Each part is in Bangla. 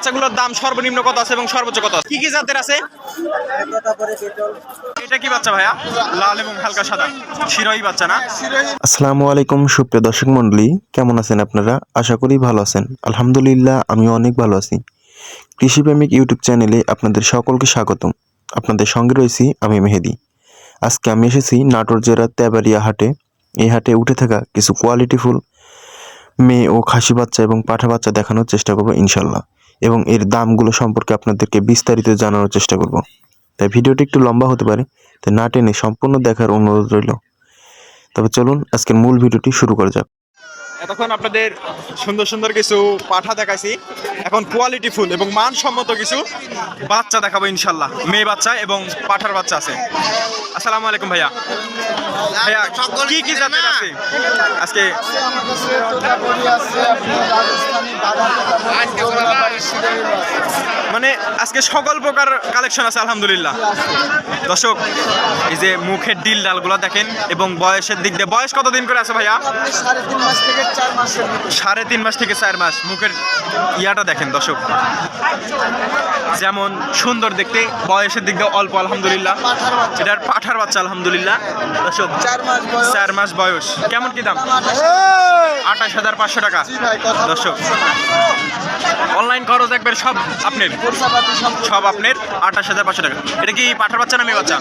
বাচ্চাগুলোর দাম সর্বনিম্ন কত আছে এবং সর্বোচ্চ কত আছে? কি কি জাতের আছে? এটা কি বাচ্চা ভাইয়া? লাল এবং হালকা সাদা। বাচ্চা না? আসসালামু আলাইকুম, সুপ্রিয় দর্শক মণ্ডলী। কেমন আছেন আপনারা? আশা করি ভালো আছেন। আলহামদুলিল্লাহ আমি অনেক ভালো আছি। কৃষিপ্রেমিক ইউটিউব চ্যানেলে আপনাদের সকলকে স্বাগতম। আপনাদের সঙ্গে রয়েছি আমি মেহেদি। আজকে আমি এসেছি নাটোর জেলার তেবারিয়া হাটে। এই হাটে উঠে থাকা কিছু কোয়ালিটিফুল মেয়ে ও খাসি বাচ্চা এবং পাঠা বাচ্চা দেখানোর চেষ্টা করব ইনশাল্লাহ। এবং এর দামগুলো সম্পর্কে আপনাদেরকে বিস্তারিত জানানোর চেষ্টা করব। তাই ভিডিওটি একটু লম্বা হতে পারে, তাই না টেনে সম্পূর্ণ দেখার অনুরোধ রইল। তবে চলুন, আজকের মূল ভিডিওটি শুরু করা যাক। এতক্ষণ আপনাদের সুন্দর সুন্দর কিছু পাঠা দেখাইছি। এখন কোয়ালিটি ফুল এবং মানসম্মত কিছু বাচ্চা দেখাবো ইনশাল্লাহ। মেয়ে বাচ্চা এবং পাঠার বাচ্চা আছে। আসসালামু আলাইকুম ভাইয়া। ভাইয়া, কি কি আজকে মানে আজকে সকল প্রকার কালেকশন আছে, আলহামদুলিল্লাহ। দর্শক, এই যে মুখের ডিল ডালগুলো দেখেন এবং বয়সের দিক দিয়ে বয়স কতদিন করে আছে ভাইয়া? সাড়ে তিন মাস থেকে সাড়ে তিন মাস থেকে চার মাস মুখের ইয়াটা দেখেন দর্শক। যেমন সুন্দর দেখতে বয়সের দিক দিয়ে অল্প আলহামদুলিল্লাহ। এটার পাঠার বাচ্চা আলহামদুলিল্লাহ। দর্শক চার মাস বয়স। কেমন কি দাম? আঠাশ হাজার পাঁচশো টাকা। দর্শক অনলাইন খরচ একবার সব আপনার। সব। আপনার আঠাশ হাজার পাঁচশো টাকা। এটা কি পাঠার বাচ্চা না মেয়ে বাচ্চা?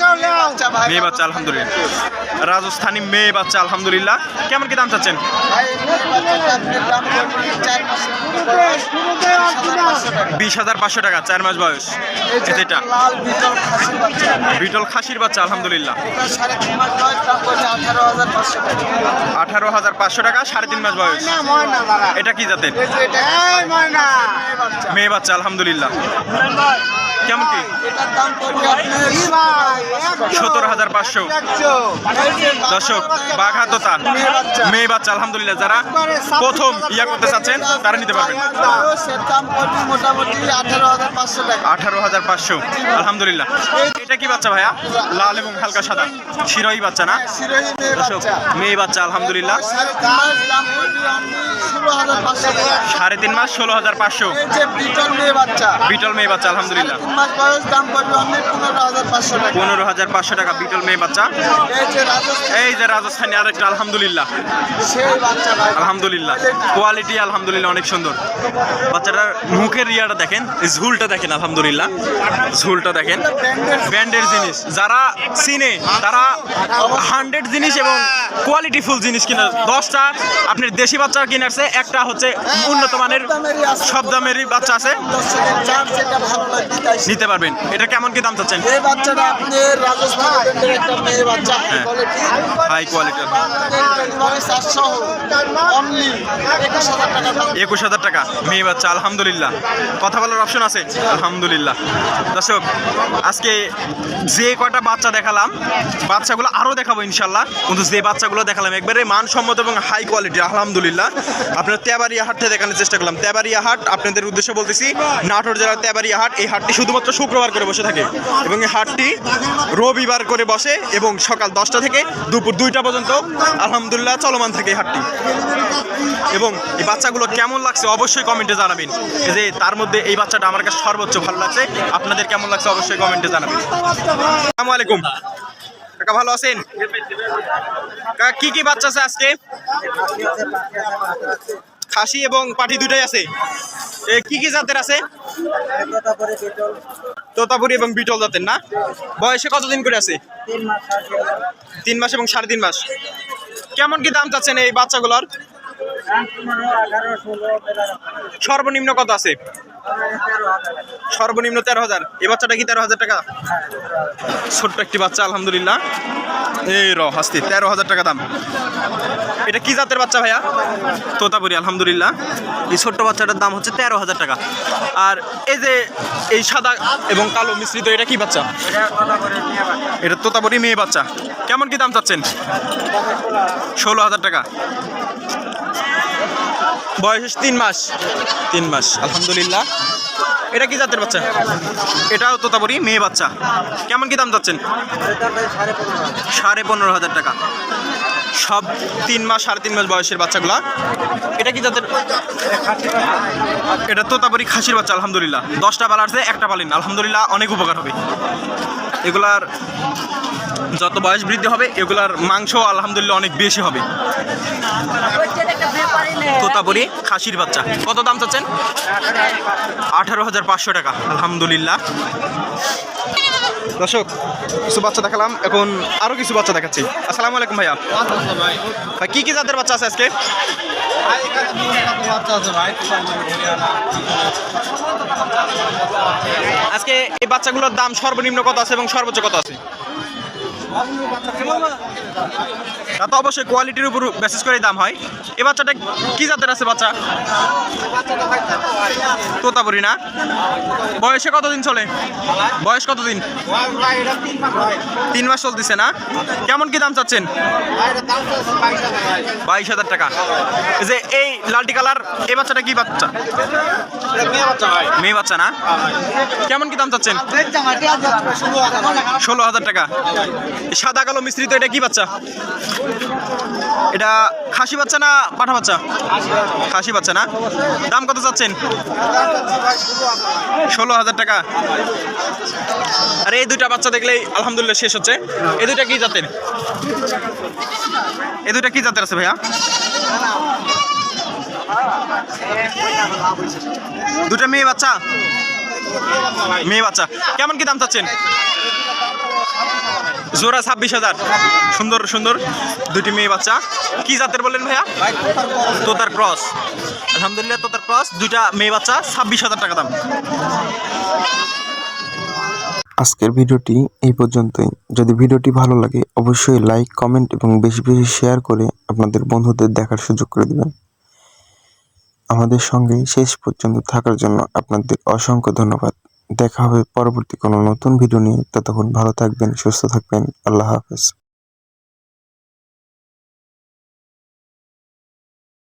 মেয়ে বাচ্চা আলহামদুলিল্লাহ। রাজস্থানী মেয়ে বাচ্চা আলহামদুলিল্লাহ। কেমন কি দাম চাচ্ছেন? বিশ হাজার পাঁচশো টাকা চার মাস বয়স। যেটা। বিটল খাসির বাচ্চা আলহামদুলিল্লাহ। এটা আঠারো হাজার পাঁচশো টাকা সাড়ে তিন মাস বয়স। এটা কি জাতের? এটা মেয়ে বাচ্চা আলহামদুলিল্লাহ। কেমন কি এটার দাম পড়বে আপনার সত্তর হাজার পাঁচশো। দর্শক বাঘা তোতা মেয়ে বাচ্চা। মেয়ে বাচ্চা আলহামদুলিল্লাহ যারা প্রথম ইয়া করতে চাচ্ছেন তারা নিতে পারবেন। আঠারো হাজার পাঁচশো আলহামদুলিল্লাহ। এটা কি বাচ্চা ভাইয়া? লাল এবং হালকা সাদা। শিরোই বাচ্চা না? দর্শক মেয়ে বাচ্চা আলহামদুলিল্লাহ। সাড়ে তিন মাস ষোলো হাজার পাঁচশো সাড়ে তিন মাস ষোলো হাজার পাঁচশো। এই যে বিটল মেয়ে বাচ্চা। বিটল মেয়ে বাচ্চা আলহামদুলিল্লাহ। তিন মাস বয়স দাম পড়বে অনেক পনেরো হাজার পাঁচশো টাকা। পনেরো হাজার পাঁচশো টাকা বিটল মেয়ে বাচ্চা। এই যে রাজস্থান এই যে রাজস্থানী আরেকটা আলহামদুলিল্লাহ। সেই বাচ্চা আলহামদুলিল্লাহ। কোয়ালিটি আলহামদুলিল্লাহ অনেক সুন্দর। বাচ্চাটার মুখের ইয়াটা দেখেন ঝুলটা দেখেন আলহামদুলিল্লাহ। ঝুলটা দেখেন। ব্র্যান্ডের জিনিস। যারা চিনে তারা হান্ড্রেড জিনিস এবং কোয়ালিটি ফুল জিনিস কিনে। দশটা আপনার দেশি বাচ্চা কিনারছে একটা হচ্ছে উন্নত মানের। সব দামেরই বাচ্চা আছে। নিতে পারবেন। এটা কেমন কি দাম চাচ্ছেন? এই বাচ্চাটা রাজস্থান একটা মেয়ে বাচ্চা। হ্যাঁ। কোয়ালিটি হাই কোয়ালিটি একুশ হাজার টাকা মেয়ে বাচ্চা আলহামদুলিল্লাহ। কথা বলার অপশন আছে? আলহামদুলিল্লাহ। দর্শক আজকে যে কয়টা বাচ্চা দেখালাম বাচ্চাগুলো আরও দেখাবো ইনশাল্লাহ। কিন্তু যে বাচ্চাগুলো দেখালাম একবারে মানসম্মত এবং হাই কোয়ালিটি আলহামদুলিল্লাহ। আপনার তেবারিয়া হাট থেকে দেখানোর চেষ্টা করলাম। তেবারিয়া হাট আপনাদের উদ্দেশ্যে বলতেছি নাটোর জেলার তেবারিয়া হাট এই হাটটি শুধুমাত্র শুক্রবার করে বসে থাকে এবং এই হাটটি রবিবার করে বসে এবং সকাল দশটা থেকে দুপুর দুইটা পর্যন্ত আলহামদুলিল্লাহ চলমান থাকে এই হাটটি। এবং এই বাচ্চাগুলো কেমন লাগছে অবশ্যই কমেন্টে জানাবেন। যে তার মধ্যে এই বাচ্চাটা আমার কাছে সর্বোচ্চ ভালো লাগছে। আপনাদের কেমন লাগছে অবশ্যই কমেন্টে জানাবেন। আসসালামু আলাইকুম। কাকা ভালো আছেন? কি কি বাচ্চা আছে আজকে? খাসি এবং পাটি দুটাই আছে। কি কি জাতের আছে? তোতাপুরি এবং বিটল জাতের, না? বয়সে কতদিন করে আছে? তিন মাস এবং সাড়ে তিন মাস। কেমন কি দাম চাচ্ছেন এই বাচ্চাগুলোর? সর্বনিম্ন কত আছে? সর্বনিম্ন তেরো হাজার। এই বাচ্চাটা কি তেরো হাজার টাকা? ছোট্ট একটি বাচ্চা, আলহামদুলিল্লাহ। এই র, হাস্তি, তেরো হাজার টাকা দাম। এটা কি জাতের বাচ্চা ভাইয়া? তোতাপুরি, আলহামদুলিল্লাহ। এই ছোট্ট বাচ্চাটার দাম হচ্ছে তেরো হাজার টাকা। আর এই যে এই সাদা এবং কালো মিশ্রিত, এটা কি বাচ্চা? এটা তোতাপুরি মেয়ে বাচ্চা। কেমন কি দাম চাচ্ছেন? ষোলো হাজার টাকা। বয়স তিন মাস। তিন মাস, আলহামদুলিল্লাহ। এটা কি জাতের বাচ্চা? এটাও তোতাপুরি মেয়ে বাচ্চা। কেমন কি দাম যাচ্ছেন সাড়ে পনেরো হাজার টাকা। সব তিন মাস সাড়ে তিন মাস বয়সের বাচ্চাগুলা। এটা কি যাদের এটা তোতাপুরি খাসির বাচ্চা, আলহামদুলিল্লাহ। দশটা পালারছে একটা পালিন। আলহামদুলিল্লাহ, অনেক উপকার হবে। এগুলার যত বয়স বৃদ্ধি হবে, এগুলার মাংস আলহামদুলিল্লাহ অনেক বেশি হবে। তোতাপুরি খাসির বাচ্চা। কত দাম চাচ্ছেন? আঠারো হাজার পাঁচশো টাকা, আলহামদুলিল্লাহ। দর্শক, কিছু বাচ্চা দেখালাম, এখন আরও কিছু বাচ্চা দেখাচ্ছি। আসসালামু আলাইকুম ভাইয়া। ভাই, কি কি জাতের বাচ্চা আছে আজকে? আজকে এই বাচ্চাগুলোর দাম সর্বনিম্ন কত আছে এবং সর্বোচ্চ কত আছে? তা তো অবশ্যই কোয়ালিটির উপর বেসিস করে দাম হয়। এ বাচ্চাটা কি জাতের আছে বাচ্চা? তোতাপুরি না? বয়সে কতদিন চলে? বয়স কতদিন? তিন মাস চলতেছে না? কেমন কি দাম চাচ্ছেন? বাইশ হাজার টাকা। যে এই লালটি কালার, এই বাচ্চাটা কি বাচ্চা? মেয়ে বাচ্চা না? কেমন কি দাম চাচ্ছেন? ষোলো হাজার টাকা। সাদা কালো মিশ্রিত, এটা কি বাচ্চা? এটা খাসি বাচ্চা না পাঠা বাচ্চা? খাসি বাচ্চা না? দাম কত চাচ্ছেন? ষোলো হাজার টাকা। আর এই দুইটা বাচ্চা দেখলেই আলহামদুলিল্লাহ শেষ হচ্ছে। এই দুইটা কি জাতের? এই দুইটা কি জাতের আছে ভাইয়া? দুটা মেয়ে বাচ্চা? মেয়ে বাচ্চা। কেমন কি দাম চাচ্ছেন? জোড়া ছাব্বিশ হাজার। সুন্দর সুন্দর। দুটি মেয়ে বাচ্চা। কি জাতের বললেন ভাইয়া? তোতার ক্রস। আলহামদুলিল্লাহ, তোতার ক্রস। দুইটা মেয়ে বাচ্চা, ছাব্বিশ হাজার টাকা দাম। আজকের ভিডিওটি এই পর্যন্তই। যদি ভিডিওটি ভালো লাগে, অবশ্যই লাইক, কমেন্ট এবং বেশি বেশি শেয়ার করে আপনাদের বন্ধুদের দেখার সুযোগ করে দেবেন। আমাদের সঙ্গে শেষ পর্যন্ত থাকার জন্য আপনাদের অসংখ্য ধন্যবাদ। দেখা হবে পরবর্তী কোনো নতুন ভিডিও নিয়ে। ততক্ষণ ভালো থাকবেন সুস্থ থাকবেন। আল্লাহ হাফেজ।